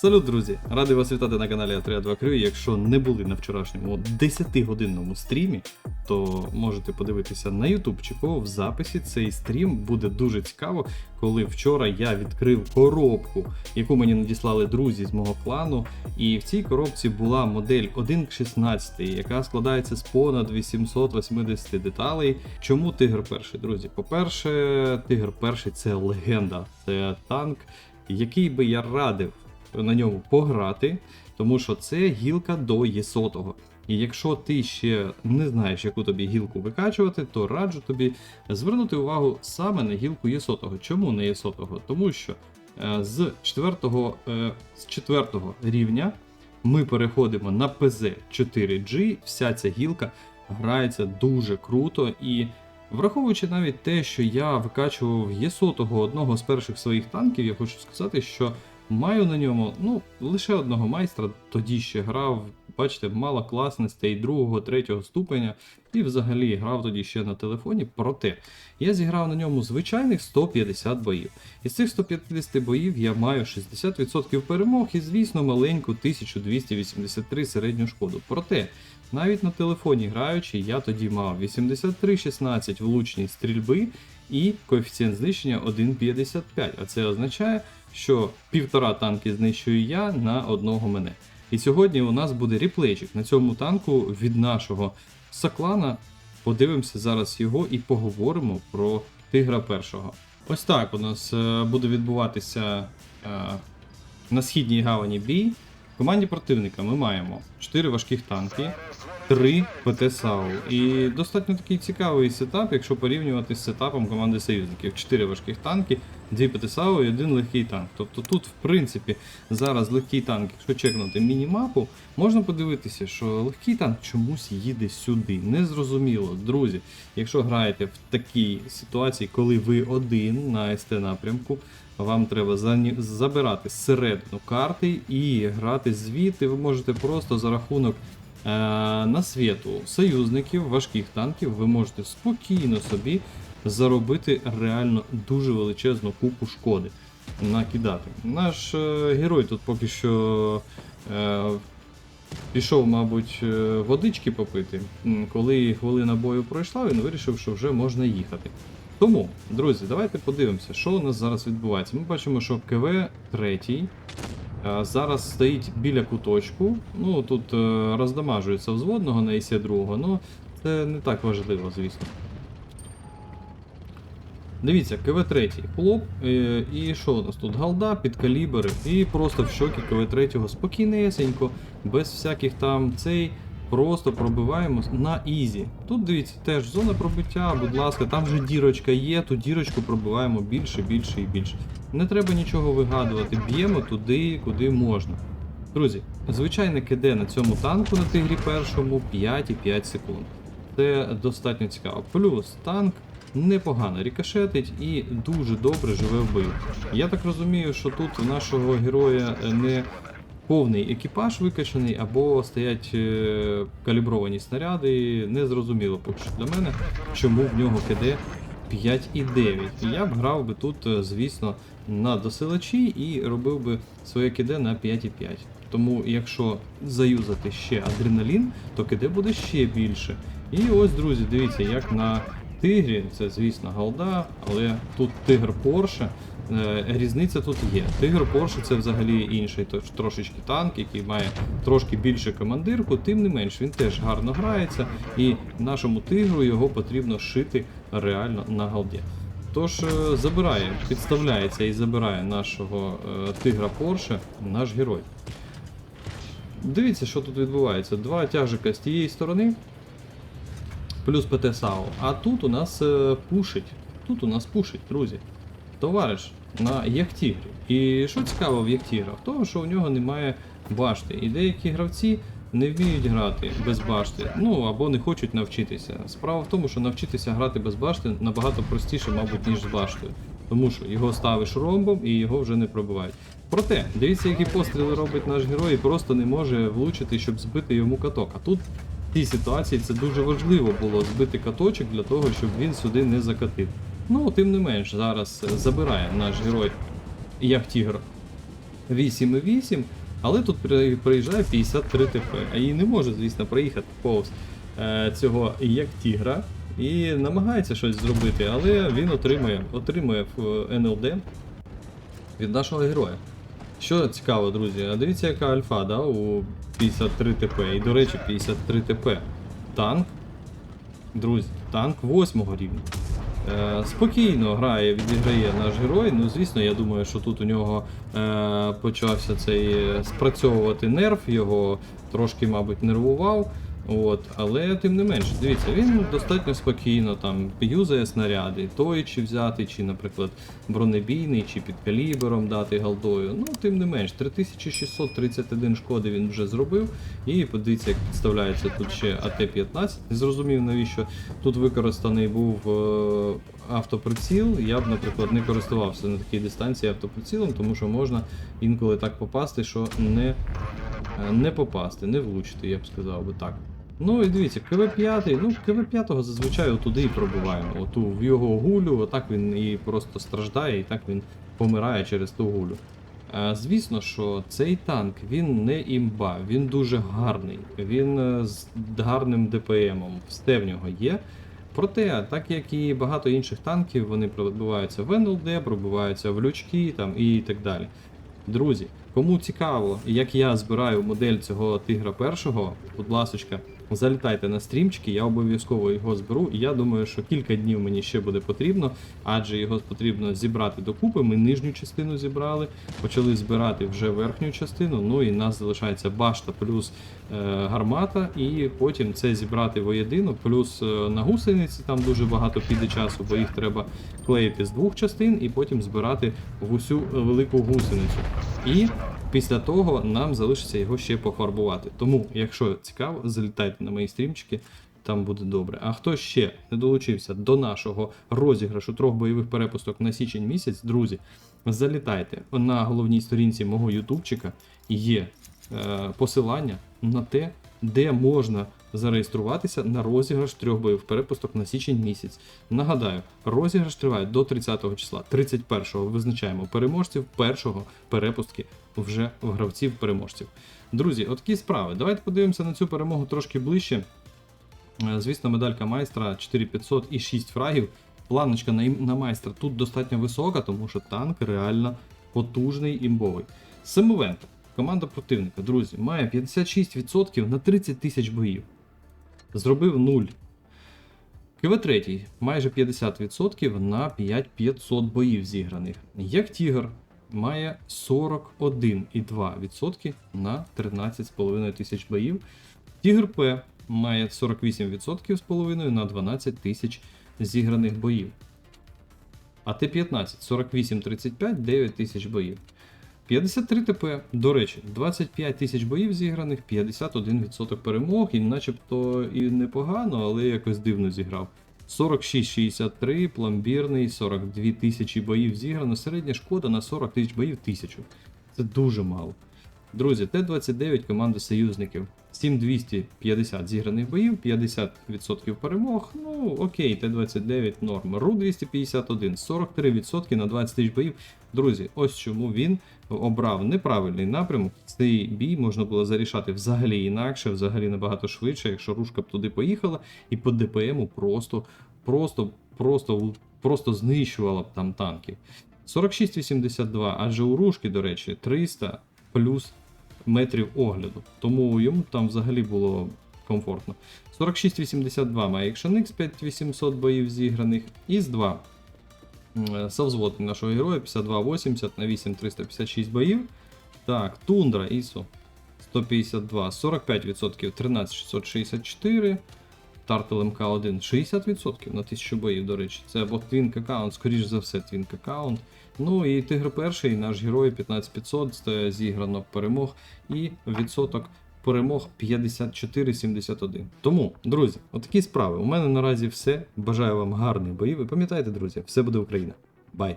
Салют, друзі! Радий вас вітати на каналі Атріа Крю. Якщо не були на вчорашньому 10-годинному стрімі, то можете подивитися на ютубчику в записі. Цей стрім буде дуже цікаво, коли вчора я відкрив коробку, яку мені надіслали друзі з мого клану. І в цій коробці була модель 1.16, яка складається з понад 880 деталей. Чому Тигр перший, друзі? По-перше, Тигр перший це легенда, це танк, який би я радив на ньому пограти, тому що це гілка до Єсотого. І якщо ти ще не знаєш, яку тобі гілку викачувати, то раджу тобі звернути увагу саме на гілку Єсотого. Чому не Єсотого? Тому що е, з 4, е, з 4 рівня ми переходимо на PZ 4G, вся ця гілка грається дуже круто і. Враховуючи навіть те, що я викачував Єсотого одного з перших своїх танків, я хочу сказати, що Маю на ньому ну, лише одного майстра, тоді ще грав, бачите, мало класностей другого, третього ступеня, і взагалі грав тоді ще на телефоні. Проте я зіграв на ньому звичайних 150 боїв. Із цих 150 боїв я маю 60% перемог і, звісно, маленьку 1283 середню шкоду. Проте, навіть на телефоні граючи, я тоді мав 83-16 влучність стрільби і коефіцієнт знищення 1,55. А це означає що півтора танки знищую я на одного мене. І сьогодні у нас буде ріплейчик на цьому танку від нашого Саклана. Подивимося зараз його і поговоримо про тигра першого. Ось так у нас е, буде відбуватися е, на східній гавані бій. Команді противника ми маємо 4 важких танки, 3 ПТ САУ. І достатньо такий цікавий сетап, якщо порівнювати з сетапом команди союзників. 4 важких танки, 2 ПТ САУ і один легкий танк. Тобто тут, в принципі, зараз легкий танк, якщо чекнути мінімапу, можна подивитися, що легкий танк чомусь їде сюди. Незрозуміло, друзі. Якщо граєте в такій ситуації, коли ви один на СТ напрямку. Вам треба забирати середину карти і грати звідти. Ви можете просто за рахунок е на світу союзників, важких танків, ви можете спокійно собі заробити реально дуже величезну купу шкоди накидати. Наш е герой тут поки що е пішов, мабуть, е, водички попити. Коли хвилина бою пройшла, він вирішив, що вже можна їхати. Тому, друзі, давайте подивимося, що у нас зараз відбувається. Ми бачимо, що КВ 3 зараз стоїть біля куточку. Ну, Тут е, роздамажується взводного на ІСі 2 але це не так важливо, звісно. Дивіться, КВ-3, хлоп, е, і що у нас тут? Галда, під калібр, і просто в щокі КВ-3 спокійнесенько, без всяких там цей. Просто пробиваємо на ізі. Тут дивіться, теж зона пробиття, будь ласка, там вже дірочка є, ту дірочку пробиваємо більше, більше і більше. Не треба нічого вигадувати, б'ємо туди, куди можна. Друзі, звичайне КД на цьому танку на тигрі першому 5,5 секунд. Це достатньо цікаво. Плюс танк непогано рікошетить і дуже добре живе в бою. Я так розумію, що тут у нашого героя не повний екіпаж викачаний, або стоять е, калібровані снаряди. Незрозуміло поки що для мене, чому в нього КД 5,9. Я б грав би тут, е, звісно, на досилачі і робив би своє КД на 5,5. Тому, якщо заюзати ще адреналін, то КД буде ще більше. І ось, друзі, дивіться, як на тигрі, це, звісно, голда, але тут тигр Порше. Е, різниця тут є. Тигр Porsche це взагалі інший трошечки танк, який має трошки більше командирку, тим не менш він теж гарно грається, і нашому тигру його потрібно шити реально на галді. Тож е, забирає, підставляється і забирає нашого е, тигра Porsche наш герой. Дивіться, що тут відбувається. Два тяжика з тієї сторони, плюс ПТ САУ. А тут у нас пушить. Тут у нас пушить, друзі. Товариш, на Яхтігрі. І що цікаво в Яхтіграх? Того, що у нього немає башти. І деякі гравці не вміють грати без башти, ну або не хочуть навчитися. Справа в тому, що навчитися грати без башти набагато простіше, мабуть, ніж з баштою. Тому що його ставиш ромбом і його вже не пробивають. Проте, дивіться, які постріли робить наш герой, і просто не може влучити, щоб збити йому каток. А тут в цій ситуації це дуже важливо було збити каточок для того, щоб він сюди не закатив. Ну, тим не менш, зараз забирає наш герой як тігр 8,8, але тут приїжджає 53 ТП, її не може, звісно, проїхати повз е, цього як тігра. І намагається щось зробити, але він отримує, отримує е, НЛД від нашого героя. Що цікаво, друзі, а дивіться, яка альфа, да, у 53 ТП. І до речі, 53 ТП. Танк. Друзі, танк 8 рівня. Е, спокійно грає, відіграє наш герой. Ну, звісно, я думаю, що тут у нього е, почався цей е, спрацьовувати нерв, його трошки, мабуть, нервував. От, але тим не менше, дивіться, він достатньо спокійно там юзає снаряди, той чи взяти, чи, наприклад, бронебійний, чи під калібером дати галдою. Ну, тим не менш, 3631 шкоди він вже зробив. І подивіться, як підставляється тут ще АТ-15. Не зрозумів, навіщо тут використаний був е, автоприціл. Я б, наприклад, не користувався на такій дистанції автоприцілом, тому що можна інколи так попасти, що не, е, не попасти, не влучити, я б сказав би так. Ну і дивіться, КВ-5, ну КВ-5 зазвичай отуди і пробиваємо. Оту в його гулю, отак він і просто страждає, і так він помирає через ту гулю. А, звісно, що цей танк він не імба, він дуже гарний, він е, з гарним ДПМом, все в нього є. Проте, так як і багато інших танків, вони пробиваються в НЛД, пробиваються в лючки там, і так далі. Друзі, кому цікаво, як я збираю модель цього тигра першого, будь ласочка, залітайте на стрімчики, я обов'язково його зберу. І я думаю, що кілька днів мені ще буде потрібно, адже його потрібно зібрати докупи. Ми нижню частину зібрали, почали збирати вже верхню частину. Ну і нас залишається башта плюс е, гармата, і потім це зібрати воєдино, плюс е, на гусениці там дуже багато піде часу, бо їх треба клеїти з двох частин і потім збирати в усю велику гусеницю. І після того нам залишиться його ще пофарбувати. Тому, якщо цікаво, залітайте на мої стрімчики. Там буде добре. А хто ще не долучився до нашого розіграшу трьох бойових перепусток на січень місяць, друзі, залітайте на головній сторінці мого ютубчика. Є е, посилання на те, де можна зареєструватися на розіграш трьох бойових перепусток на січень місяць. Нагадаю, розіграш триває до 30 числа. 31-го визначаємо переможців, першого перепустки вже в гравців переможців. Друзі, от такі справи. Давайте подивимося на цю перемогу трошки ближче. Е, Звісно, медалька майстра 4500 і 6 фрагів. Планочка на, майстра тут достатньо висока, тому що танк реально потужний імбовий. Семовенко, команда противника, друзі, має 56% на 30 тисяч боїв. Зробив 0. КВ-3 майже 50% на 5500 боїв зіграних. Як Тігр має 41,2% на 13,5 тисяч боїв. Тігр П має 48% з половиною на 12 тисяч зіграних боїв. А Т-15 48-35, 9 тисяч боїв. 53 ТП, до речі, 25 тисяч боїв зіграних, 51% перемог, і начебто і непогано, але якось дивно зіграв. 46-63, пломбірний, 42 тисячі боїв зіграно, середня шкода на 40 тисяч боїв 1000. Це дуже мало. Друзі, Т-29 команда союзників. 7250 зіграних боїв, 50% перемог. Ну, окей, Т-29 норм. Ру-251, 43% на 20 тисяч боїв. Друзі, ось чому він обрав неправильний напрямок. Цей бій можна було зарішати взагалі інакше, взагалі набагато швидше, якщо рушка б туди поїхала, і по ДПМу просто, просто, просто, просто знищувала б там танки. 46,82, адже у рушки, до речі, 300 плюс метрів огляду. Тому йому там взагалі було комфортно. 46,82 має X, 5800 боїв зіграних. Із 2 Совзвод нашого героя 52,80 на 8356 боїв. Так, Тундра ISO 152, 45%, 13664. Тартел МК1 60% на 1000 боїв, до речі. Це або Twink аккаунт, скоріш за все, Twink аккаунт. Ну і Тигр перший, наш герой 15500, це зіграно перемог і відсоток перемог 54-71. Тому, друзі, отакі справи. У мене наразі все. Бажаю вам гарних боїв. І пам'ятайте, друзі, все буде Україна. Бай!